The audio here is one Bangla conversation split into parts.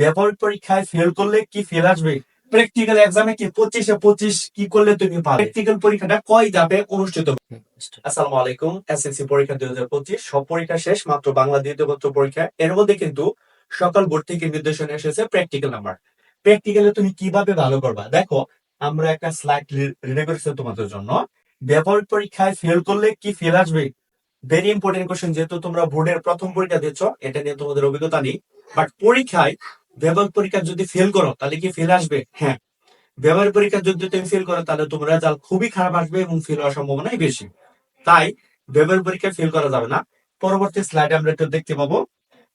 ব্যবহারিক পরীক্ষায় ফেল করলে কি ফেল আসবে? প্র্যাকটিক্যাল এক্সামে কি পঁচিশে পঁচিশ কি করলে তুমি পাবে? প্র্যাকটিক্যাল পরীক্ষাটা কয় ধাপে অনুষ্ঠিত আসসালামু আলাইকুম এসএসসি পরীক্ষা দুই হাজার পঁচিশ সব পরীক্ষা শেষ মাত্র বাংলা দ্বিতীয় পরীক্ষা। এর মধ্যে কিন্তু সকাল বোর্ড থেকে নির্দেশনা এসেছে প্র্যাকটিক্যাল নাম্বার প্র্যাকটিক্যালে তুমি কীভাবে ভালো করবা? দেখো আমরা একটা স্লাইড রেডি করেছি তোমাদের জন্য। ব্যবহারিক পরীক্ষায় ফেল করলে কি ফেল আসবে? ভেরি ইম্পর্টেন্ট কোশ্চেন যেহেতু তোমরা বোর্ডের প্রথম পরীক্ষা দিচ্ছ এটা নিয়ে তোমাদের অভিজ্ঞতা নেই। বাট পরীক্ষায় ব্যবহারিক পরীক্ষা যদি ফেল করো তাহলে কি ফেল আসবে? হ্যাঁ। ব্যবহার পরীক্ষা যদি তুমি ফেল করো তাহলে তোমার রেজাল্ট খুবই খারাপ আসবে এবং ফেল হওয়ার সম্ভাবনাই বেশি। তাই ব্যবহারিক পরীক্ষা ফেল করা যাবে না। পরবর্তী স্লাইডে আমরা একটু দেখতে পাবো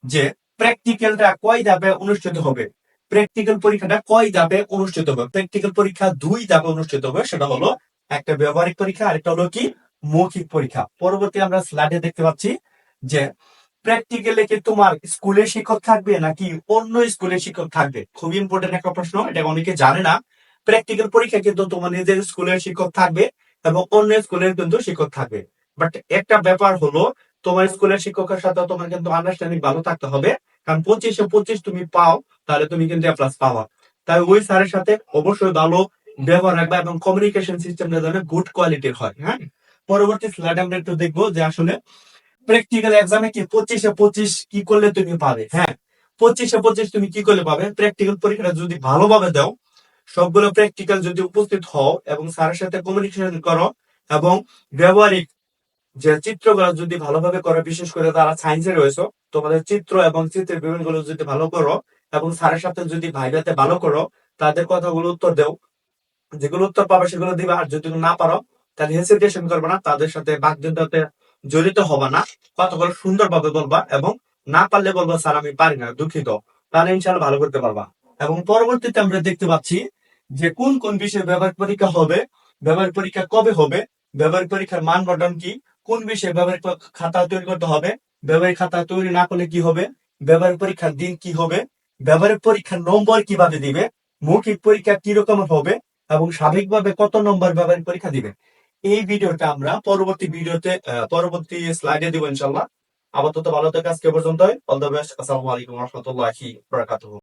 যে প্র্যাকটিক্যালটা কয় ধাপে অনুষ্ঠিত হবে? প্র্যাকটিক্যাল পরীক্ষাটা কয় ধাপে অনুষ্ঠিত হবে? প্র্যাকটিক্যাল পরীক্ষা দুই ধাপে অনুষ্ঠিত হবে সেটা হলো একটা ব্যবহারিক পরীক্ষা আরেকটা হলো কি? মৌখিক পরীক্ষা। পরবর্তী আমরা স্লাইডে দেখতে পাচ্ছি যে প্র্যাকটিক্যালে কি তোমার স্কুলের শিক্ষক থাকবে নাকি অন্য স্কুলের শিক্ষক থাকবে? খুবই ইম্পর্টেন্ট একটা প্রশ্ন, এটা অনেকে জানে না। প্র্যাকটিক্যাল পরীক্ষা কিন্তু তোমার নিজের স্কুলের শিক্ষক থাকবে এবং অন্য স্কুলের কিন্তু শিক্ষক থাকবে। বাট একটা ব্যাপার হলো, তোমার স্কুলের শিক্ষকের সাথে তোমার কিন্তু আন্ডারস্ট্যান্ডিং ভালো থাকতে হবে। কারণ পঁচিশে পঁচিশ তুমি পাও, তাহলে তুমি কিন্তু এ প্লাস পাওয়া তাই ওই স্যারের সাথে অবশ্যই ভালো ব্যবহার রাখবা এবং কমিউনিকেশন সিস্টেমটা যেন গুড কোয়ালিটির হয় হ্যাঁ? পরবর্তী স্লাইড আমরা একটু দেখব যে আসলে প্র্যাকটিক্যাল এক্সামে কি পঁচিশে পঁচিশ কি করলে তুমি পাবে? হ্যাঁ পঁচিশে পঁচিশ তুমি কি করলে পাবে? প্র্যাকটিক্যাল পরীক্ষাটা যদি ভালোভাবে দাও, সবগুলো প্র্যাকটিক্যাল যদি উপস্থিত হও এবং স্যারের সাথে কমিউনিকেশন করো এবং ব্যবহারিক যে চিত্রগুলো যদি ভালোভাবে করো, বিশেষ করে তারা সায়েন্সে রয়েছে, তোমাদের চিত্র এবং চিত্রের বিভিন্নগুলো যদি ভালো করো এবং স্যারের সাথে যদি ভাইভাতে ভালো করো, তাদের কথাগুলো উত্তর দেও। যেগুলো উত্তর পাবে সেগুলো দিবা, আর যদি না পারো, তাহলে হেসিটেশন করবে না, তাদের সাথে বাগযুদ্ধতে জড়িত হবে না কথাগুলো সুন্দরভাবে বলবা এবং না পারলে বলবা, স্যার, আমি পারি না, দুঃখিত। তাহলে ইনশাল্লাহ ভালো করতে পারবা। এবং পরবর্তীতে আমরা দেখতে পাচ্ছি যে কোন কোন বিষয়ে ব্যবহারিক পরীক্ষা হবে, ব্যবহারিক পরীক্ষা কবে হবে, ব্যবহারিক পরীক্ষার মানবন্টন কি, কোন বিষয়ে ব্যবহারিক খাতা তৈরি করতে হবে, ব্যবহারিক খাতা তৈরি না করলে কি হবে, ব্যবহারিক পরীক্ষার দিন কি হবে, ব্যবহারিক পরীক্ষার নম্বর কীভাবে দিবে, মৌখিক পরীক্ষা কি রকম হবে এবং স্বাভাবিকভাবে কত নম্বর ব্যবহারিক পরীক্ষা দিবে। এই ভিডিওটা আমরা পরবর্তী ভিডিওতে পরবর্তী স্লাইডে দিব ইনশাল্লাহ আপাতত ভালো থেকে, আজকে পর্যন্ত অল দ্য বেস্ট আসসালামু আলাইকুম রহমতুল্লাহি